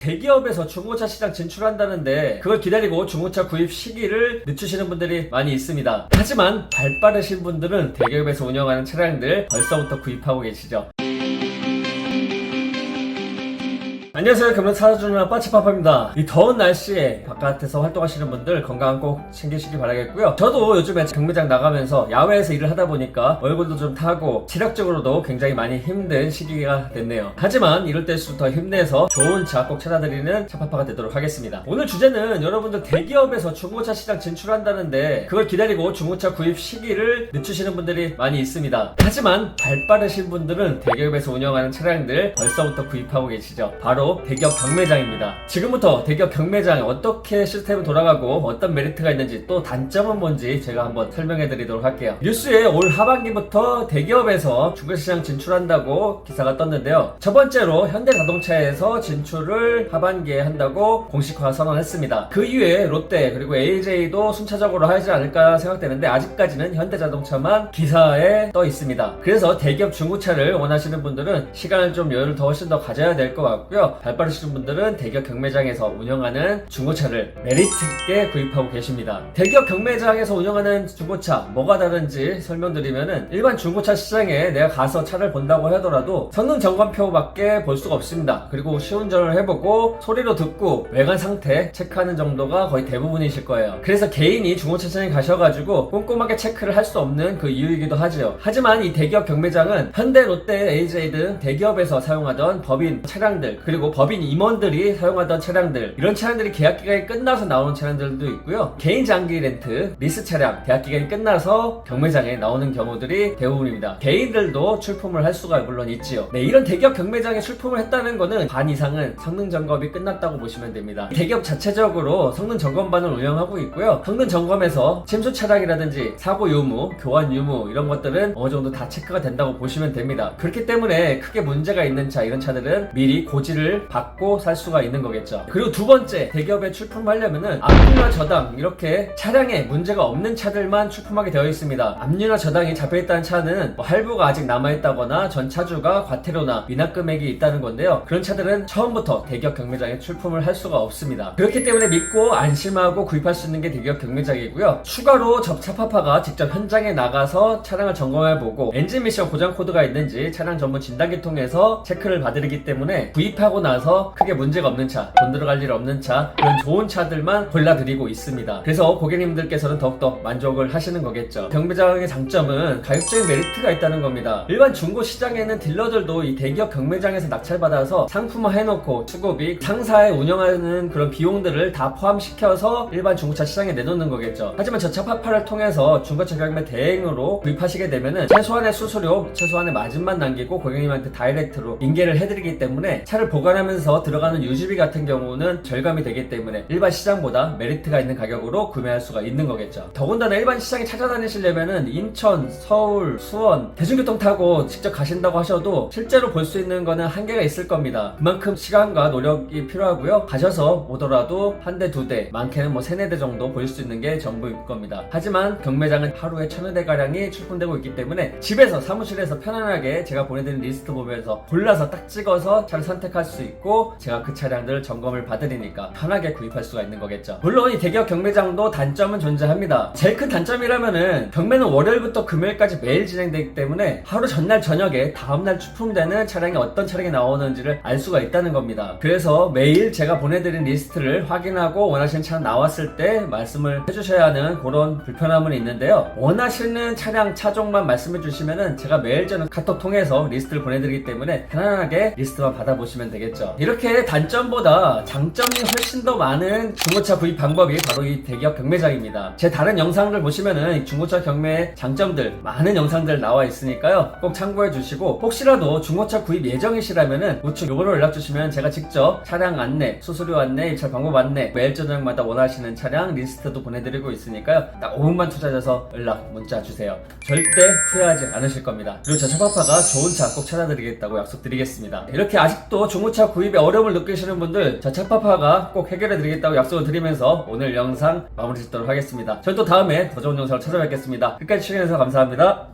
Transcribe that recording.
대기업에서 중고차 시장 진출한다는데 그걸 기다리고 중고차 구입 시기를 늦추시는 분들이 많이 있습니다. 하지만 발 빠르신 분들은 대기업에서 운영하는 차량들 벌써부터 구입하고 계시죠. 안녕하세요. 금융 찾아주는 아빠 치파파입니다. 이 더운 날씨에 바깥에서 활동하시는 분들 건강 꼭 챙기시기 바라겠고요. 저도 요즘에 경매장 나가면서 야외에서 일을 하다 보니까 얼굴도 좀 타고 체력적으로도 굉장히 많이 힘든 시기가 됐네요. 하지만 이럴 때일수록 더 힘내서 좋은 차꼭 찾아드리는 차파파가 되도록 하겠습니다. 오늘 주제는 여러분들 대기업에서 중고차 시장 진출한다는데 그걸 기다리고 중고차 구입 시기를 늦추시는 분들이 많이 있습니다. 하지만 발 빠르신 분들은 대기업에서 운영하는 차량들 벌써부터 구입하고 계시죠. 바로 대기업 경매장입니다. 지금부터 대기업 경매장 어떻게 시스템이 돌아가고 어떤 메리트가 있는지 또 단점은 뭔지 제가 한번 설명해 드리도록 할게요. 뉴스에 올 하반기부터 대기업에서 중고시장 진출한다고 기사가 떴는데요. 첫 번째로 현대자동차에서 진출을 하반기에 한다고 공식화 선언했습니다. 그 이후에 롯데 그리고 AJ도 순차적으로 하지 않을까 생각되는데 아직까지는 현대자동차만 기사에 떠 있습니다. 그래서 대기업 중고차를 원하시는 분들은 시간을 좀 여유를 더 훨씬 더 가져야 될 것 같고요. 발 빠르시는 분들은 대기업 경매장에서 운영하는 중고차를 메리트 있게 구입하고 계십니다. 대기업 경매장에서 운영하는 중고차 뭐가 다른지 설명드리면은 일반 중고차 시장에 내가 가서 차를 본다고 하더라도 성능 점검표밖에 볼 수가 없습니다. 그리고 시운전을 해보고 소리로 듣고 외관 상태 체크하는 정도가 거의 대부분이실 거예요. 그래서 개인이 중고차 시장에 가셔가지고 꼼꼼하게 체크를 할 수 없는 그 이유이기도 하죠. 하지만 이 대기업 경매장은 현대, 롯데, AJ 등 대기업에서 사용하던 법인 차량들 그리고 법인 임원들이 사용하던 차량들 이런 차량들이 계약 기간이 끝나서 나오는 차량들도 있고요. 개인 장기 렌트, 리스 차량 계약 기간이 끝나서 경매장에 나오는 경우들이 대부분입니다. 개인들도 출품을 할 수가 물론 있지요. 네, 이런 대기업 경매장에 출품을 했다는 거는 반 이상은 성능 점검이 끝났다고 보시면 됩니다. 대기업 자체적으로 성능 점검반을 운영하고 있고요. 성능 점검에서 침수 차량이라든지 사고 유무, 교환 유무 이런 것들은 어느 정도 다 체크가 된다고 보시면 됩니다. 그렇기 때문에 크게 문제가 있는 차 이런 차들은 미리 고지를 받고 살 수가 있는 거겠죠. 그리고 두 번째 대기업에 출품하려면은 압류나 저당 이렇게 차량에 문제가 없는 차들만 출품하게 되어 있습니다. 압류나 저당이 잡혀있다는 차는 뭐 할부가 아직 남아있다거나 전 차주가 과태료나 미납 금액이 있다는 건데요. 그런 차들은 처음부터 대기업 경매장에 출품을 할 수가 없습니다. 그렇기 때문에 믿고 안심하고 구입할 수 있는 게 대기업 경매장이고요. 추가로 접차파파가 직접 현장에 나가서 차량을 점검해보고 엔진 미션 고장 코드가 있는지 차량 전문 진단기 통해서 체크를 받으기 때문에 구입하고 나서 크게 문제가 없는 차, 돈 들어갈 일 없는 차, 그런 좋은 차들만 골라드리고 있습니다. 그래서 고객님들께서는 더욱더 만족을 하시는 거겠죠. 경매장의 장점은 가격적인 메리트가 있다는 겁니다. 일반 중고 시장에는 딜러들도 이 대기업 경매장에서 낙찰받아서 상품화 해놓고 수급이 상사에 운영하는 그런 비용들을 다 포함시켜서 일반 중고차 시장에 내놓는 거겠죠. 하지만 저차 파파를 통해서 중고차 경매 대행으로 구입하시게 되면은 최소한의 수수료, 최소한의 마진만 남기고 고객님한테 다이렉트로 인계를 해드리기 때문에 차를 보관 하면서 들어가는 유지비 같은 경우는 절감이 되기 때문에 일반 시장보다 메리트가 있는 가격으로 구매할 수가 있는 거겠죠. 더군다나 일반 시장에 찾아다니시려면은 인천, 서울, 수원 대중교통 타고 직접 가신다고 하셔도 실제로 볼 수 있는 거는 한계가 있을 겁니다. 그만큼 시간과 노력이 필요하고요. 가셔서 오더라도 한 대, 두 대, 많게는 뭐 세네 대 정도 볼수 있는 게 전부일 겁니다. 하지만 경매장은 하루에 천여 대 가량이 출품되고 있기 때문에 집에서 사무실에서 편안하게 제가 보내드린 리스트 보면서 골라서 딱 찍어서 차를 선택할 수 있고 제가 그 차량들을 점검을 받으리니까 편하게 구입할 수가 있는 거겠죠. 물론 이 대기업 경매장도 단점은 존재합니다. 제일 큰 단점이라면은 경매는 월요일부터 금요일까지 매일 진행되기 때문에 하루 전날 저녁에 다음날 출품되는 차량이 어떤 차량이 나오는지를 알 수가 있다는 겁니다. 그래서 매일 제가 보내드린 리스트를 확인하고 원하시는 차량 나왔을 때 말씀을 해주셔야 하는 그런 불편함은 있는데요. 원하시는 차량 차종만 말씀해 주시면은 제가 매일 저는 카톡 통해서 리스트를 보내드리기 때문에 편안하게 리스트만 받아보시면 되겠죠. 이렇게 단점보다 장점이 훨씬 더 많은 중고차 구입 방법이 바로 이 대기업 경매장입니다. 제 다른 영상들 보시면은 이 중고차 경매 장점들 많은 영상들 나와 있으니까요. 꼭 참고해 주시고 혹시라도 중고차 구입 예정이시라면은 우측 요번호 연락 주시면 제가 직접 차량 안내, 수수료 안내, 입찰 방법 안내, 매일 저녁마다 원하시는 차량 리스트도 보내드리고 있으니까요. 딱 5분만 투자해서 연락 문자 주세요. 절대 후회하지 않으실 겁니다. 그리고 저 차파파가 좋은 차 꼭 찾아드리겠다고 약속드리겠습니다. 이렇게 아직도 중고차 구입에 어려움을 느끼시는 분들 저 차파파가 꼭 해결해 드리겠다고 약속을 드리면서 오늘 영상 마무리 짓도록 하겠습니다. 전또 다음에 더 좋은 영상을 찾아뵙겠습니다. 끝까지 시청해주셔서 감사합니다.